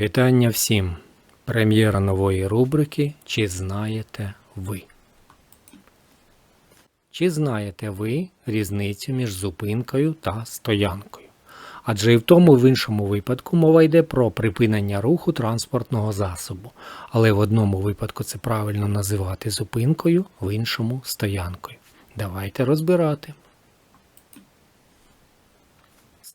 Вітання всім! Прем'єра нової рубрики Чи знаєте ви? Чи знаєте ви різницю між зупинкою та стоянкою? Адже і в тому і в іншому випадку мова йде про припинення руху транспортного засобу. Але в одному випадку це правильно називати зупинкою, в іншому стоянкою. Давайте розбирати.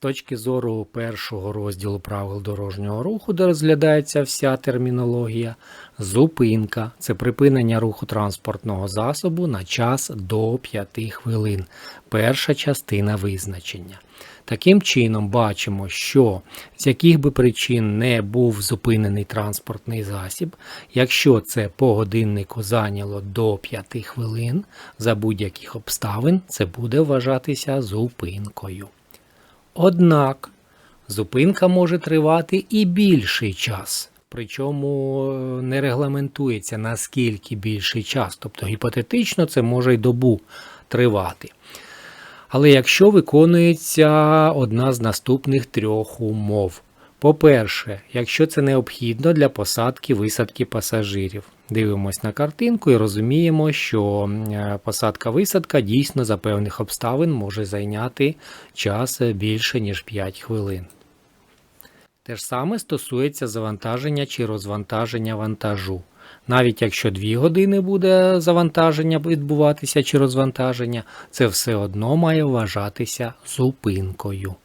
Точки зору першого розділу правил дорожнього руху, де розглядається вся термінологія, зупинка це припинення руху транспортного засобу на час до 5 хвилин. Перша частина визначення. Таким чином, бачимо, що з яких би причин не був зупинений транспортний засіб, якщо це по годиннику зайняло до 5 хвилин, за будь-яких обставин це буде вважатися зупинкою. Однак зупинка може тривати і більший час, причому е, не регламентується наскільки більший час, тобто гіпотетично це може й добу тривати. Але якщо виконується одна з наступних трьох умов. По-перше, якщо це необхідно для посадки висадки пасажирів. Дивимось на картинку і розуміємо, що е, посадка-висадка дійсно за певних обставин може зайняти час більше, ніж 5 хвилин. Те ж саме стосується завантаження чи розвантаження вантажу. Навіть якщо 2 години буде завантаження відбуватися чи розвантаження, це все одно має вважатися зупинкою.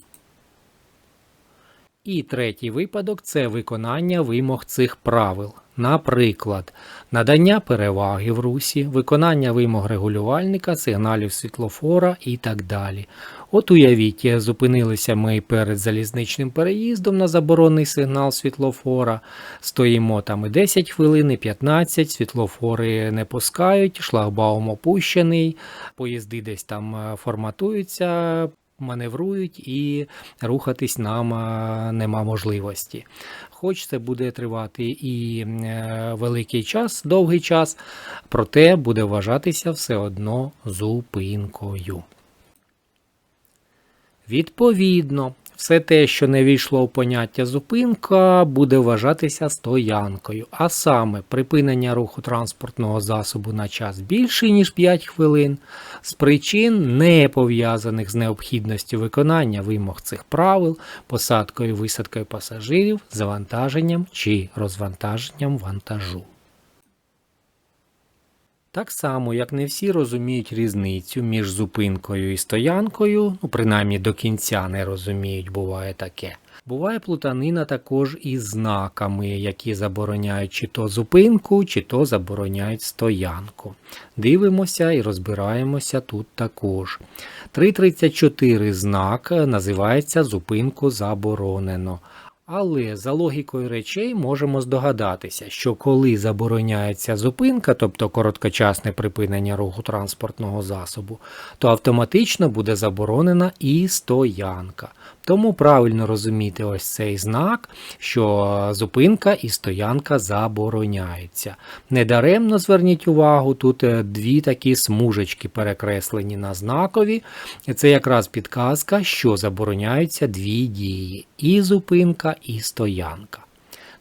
І третій випадок це виконання вимог цих правил. Наприклад, надання переваги в русі, виконання вимог регулювальника, сигналів світлофора і так далі. От уявіть, зупинилися ми перед залізничним переїздом на заборонний сигнал світлофора, стоїмо там і 10 хвилин, і 15, світлофори не пускають, шлагбаум опущений, поїзди десь там е, форматуються, маневрують і рухатись нам нема можливості. Хоч це буде тривати і е, великий час, довгий час, проте буде вважатися все одно зупинкою. Відповідно, все те, що не війшло в поняття зупинка, буде вважатися стоянкою, а саме припинення руху транспортного засобу на час більший, ніж 5 хвилин, з причин, не пов'язаних з необхідністю виконання вимог цих правил, посадкою висадкою пасажирів, завантаженням чи розвантаженням вантажу. Так само, як не всі розуміють різницю між зупинкою і стоянкою, ну принаймні до кінця не розуміють, буває таке. Буває плутанина також із знаками, які забороняють чи то зупинку, чи то забороняють стоянку. Дивимося і розбираємося тут також. 334 знак називається зупинку заборонено. Але за логікою речей можемо здогадатися, що коли забороняється зупинка, тобто короткочасне припинення руху транспортного засобу, то автоматично буде заборонена і стоянка. Тому правильно розуміти ось цей знак, що зупинка і стоянка забороняються. Недаремно зверніть увагу, тут е, дві такі смужечки перекреслені на знакові. Це якраз підказка, що забороняються дві дії: і зупинка, і стоянка.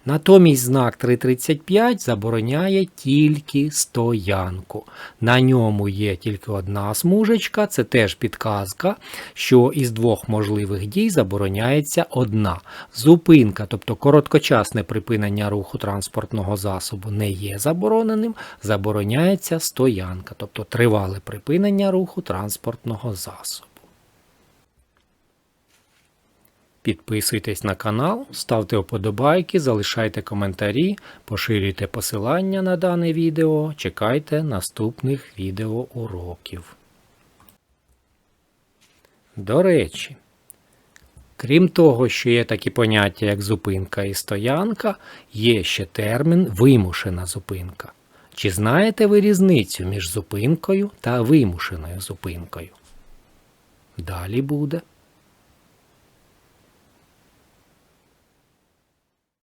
Натомість знак 335 забороняє тільки стоянку. На ньому є тільки одна смужечка, це теж підказка, що із двох можливих дій забороняється одна. Зупинка, тобто короткочасне припинення руху транспортного засобу не є забороненим, забороняється стоянка, тобто тривале припинення руху транспортного засобу. Підписуйтесь на канал, ставте вподобайки, залишайте коментарі, поширюйте посилання на дане відео, чекайте наступних відеоуроків. До речі, крім того, що є такі поняття, як зупинка і стоянка, є ще термін вимушена зупинка. Чи знаєте ви різницю між зупинкою та вимушеною зупинкою? Далі буде.